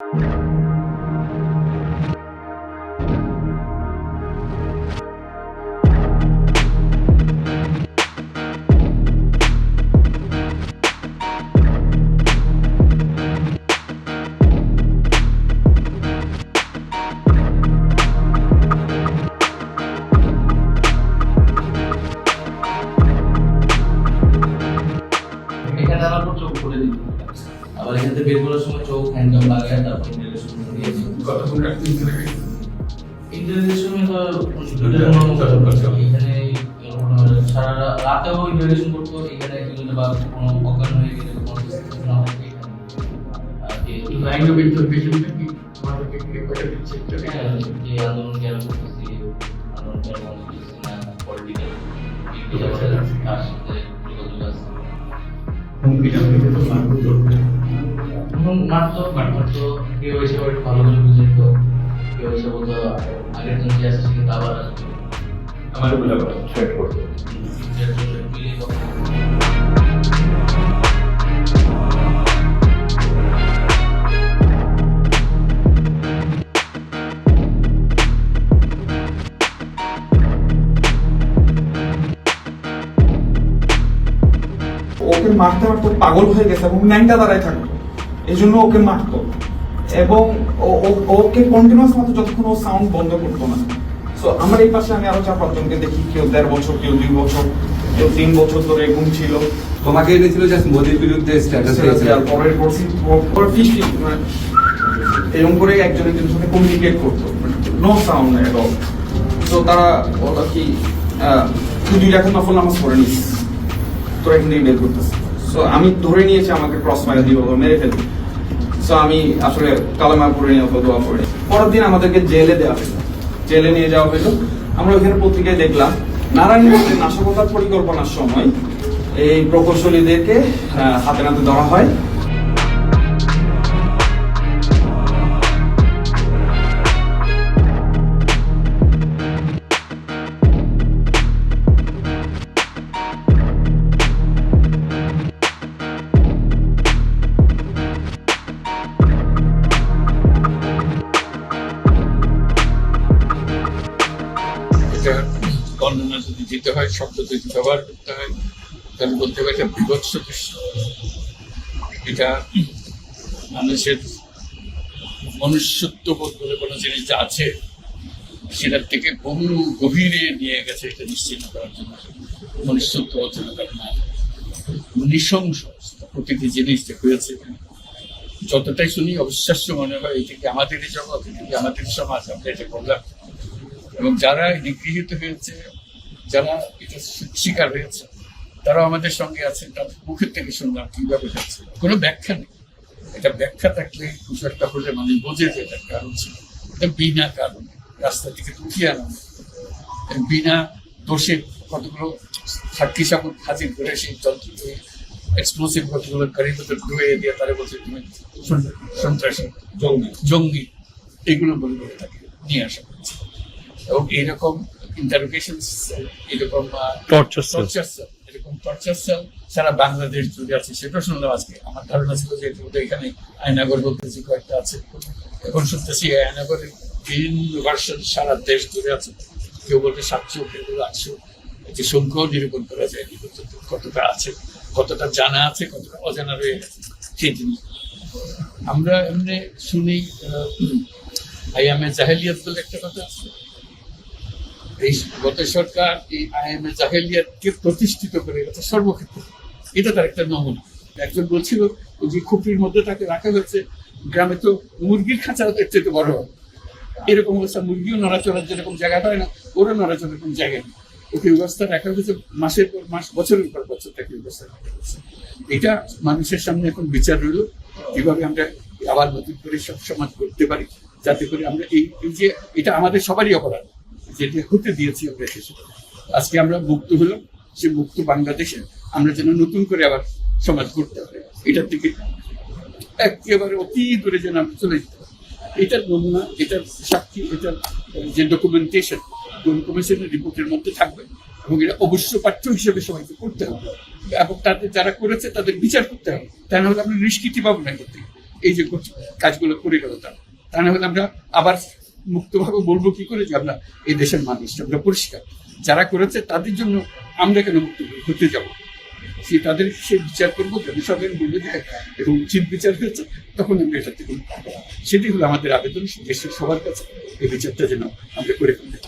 এখানে আবার এখান থেকে বের করার সময় চোখ হ্যান্ডকাপ লাগায় তারপর ইন্টারভিউশন দিয়েছে কতক্ষণ রাখতে লাগে ইন্টারভিউশন তো আচ্ছা। এখানে সারা রা- রাতেও ইন্টারভিউশন করতো এখানে একজনের বা কোনো অজ্ঞান হয়ে গেলে কোনো কিছু না কি- লাইন অফ ইন্টারভিউশনটা কি আমাদেরকে কি করে দিচ্ছে? হ্যাঁ, যে আন্দোলন কেন করতেছি আন্দোলন কেন করতেছি না পলিটিক্যাল তার সাথে হুমকি টামকি তো মারবো ধরবে এবং মারতো মারতো কেউ এসে একটু ভালো করে বুঝে দিত কেউ এসে বলতো আগের জন যে আসছে কিন্তু আবার আসবে। আমার বলে থ্রেট করতে ওকে মারতে মারতে পাগল হয়ে গেছে এবং ন্যাংটা দাঁড়ায় থাকতো এই জন্য ওকে মারতো। এবং ওকে কন্টিনিউয়াস মতো যতক্ষণ ও সাউন্ড বন্ধ করতো না। সো আমার এই পাশে আমি আরও চার পাঁচজনকে দেখি কেউ দেড় বছর কেউ দুই বছর কেউ তিন বছর ধরে ঘুম ছিল। তোমাকে এনেছিল জাস্ট মোদির বিরুদ্ধে স্ট্যাটাস আর পরের করছি পর ফিস এরকম করে একজন একজনের সাথে কমিউনিকেট করতো। নো সাউন্ড এট অল তো তারা বলো কি তুই দুই রাখার নফল নামাজ পড়ে নিস। তোরা এখান থেকে বের করতেছে সো আমি ধরে নিয়েছি আমাকে ক্রস মারা দিব মেরে ফেলবে সো আমি আসলে কালামা পড়ে নিয়ে দোয়া পড়ে। পরের দিন আমাদেরকে জেলে দেওয়া হলো। জেলে নিয়ে যাওয়া হলো। আমরা ওইখানে পত্রিকায় দেখলাম, নারায়ণগঞ্জের নাশকতার পরিকল্পনার সময় এই প্রকৌশলীদেরকে হাতে নাতে ধরা হয়। এটা বর্ণনা যদি দিতে হয়, শব্দ যদি ব্যবহার করতে হয়, তাহলে বলতে হবে এটা বিভৎস দৃশ্য এটা মানুষের মনুষ্যত্ব বোধ বলে কোনো জিনিস যা আছে, সেটার থেকে বহু গভীরে নিয়ে গেছে এটা নিশ্চিত করার জন্য। মনুষ্যত্ব অচেনা কারণ নৃশংস প্রতিটি জিনিস যে হয়েছে, যতটাই শুনি অবিশ্বাস্য মনে হয়, এটা কি আমাদেরই জগৎ, এটা কি আমাদের সমাজ, আমরা এটা করলাম এবং যারা নিগৃহীত হয়েছে, যারা এটা শিকার হয়েছে তারা আমাদের সঙ্গে আছে তাদের মুখের থেকে শুনলাম কীভাবে হচ্ছে কোনো ব্যাখ্যা নেই। এটা ব্যাখ্যা থাকলে কিছু একটা হলে মানুষ বোঝে যে এটা কারণ ছিল। এটা বিনা কারণে রাস্তা থেকে উঠিয়ে আনা বিনা দোষে কতগুলো সাক্ষী হাজির করে সেই যন্ত্র এক্সপ্লোসিভ কতগুলো গাড়ির ভিতর ঢুয়ে দিয়ে তারা বলছে, তুমি সন্ত্রাসী, জঙ্গি জঙ্গি। এগুলো বলে বলে তাকে নিয়ে আসা হয়েছে। এবং এইরকম ইন্টারোগেশন এরকম টর্চার সেল এরকম টর্চার সেল সারা বাংলাদেশ জুড়ে আছে। সেটা শুনলাম আজকে। আমার ধারণা ছিল যে এখানে আয়নাগর বলতেছি কয়েকটা আছে। এখন শুনতেছি আয়নাগরের বিভিন্ন ভার্সন সারা দেশ জুড়ে আছে। কেউ বলবে সাতশো কেউ বলবে আটশো। যে সংখ্যাও নিরূপণ করা পর্যন্ত কতটা আছে কতটা জানা আছে কতটা অজানা রয়ে গেছে সেই জিনিস। আমরা এমনি শুনি আই আইয়ামে জাহেলিয়াত বলে একটা কথা আছে। এই গত সরকার এই আইএমএ জাহেলিয়াতকে প্রতিষ্ঠিত করে গেছে সর্বক্ষেত্রে। এটা তার একটা নমুনা। একজন বলছিল যে খুপড়ির মধ্যে তাকে রাখা হয়েছে, গ্রামে তো মুরগির খাঁচা এর চেয়ে বড়। হয় এরকম অবস্থা, মুরগিও নড়াচড়ার যেরকম জায়গা হয় না, ওরও নড়াচড়ার এরকম জায়গা নেই। ওকে ব্যবস্থা রাখা হয়েছে, মাসের পর মাস, বছরের পর বছর তাকে ব্যবস্থা রাখা হয়েছে। এটা মানুষের সামনে এখন বিচার রইল। কীভাবে আমরা আবার নতুন করে সব সমাজ করতে পারি, যাতে করে আমরা এই যে এটা আমাদের সবারই অপরাধ। যেটা হতে দিয়েছি আমরা দেশে আজকে আমরা মুক্ত হলাম, সে মুক্ত বাংলাদেশে আমরা যেন নতুন করে আবার সমাজ করতে পারি। এটার থেকে একেবারে অতি দূরে যেন আমরা চলে যেতে এটার নমুনা, এটার সাক্ষী, এটার যে ডকুমেন্টেশন কমিশনের রিপোর্টের মধ্যে থাকবে এবং এটা অবশ্য পাঠ্য হিসেবে সবাইকে করতে হবে। এবং তাদের যারা করেছে তাদের বিচার করতে হবে। তা না হলে আপনি নিষ্কৃতি পাবেন না করতে এই যে কাজগুলো করে গেল তারা। তা না হলে আমরা আবার মুক্তভাবে বলব কি করে যে আমরা এই দেশের মানুষ আমরা পরিষ্কার। যারা করেছে তাদের জন্য আমরা কেন মুক্ত হতে যাব? সে তাদের সে বিচার করব সবাই বলবে যে এবং উচিত বিচার হয়েছে, তখন আমরা এটা থেকে সেটি হলো আমাদের আবেদন দেশের সবার কাছে এই বিচারটা যেন আমরা করে ফেলতে।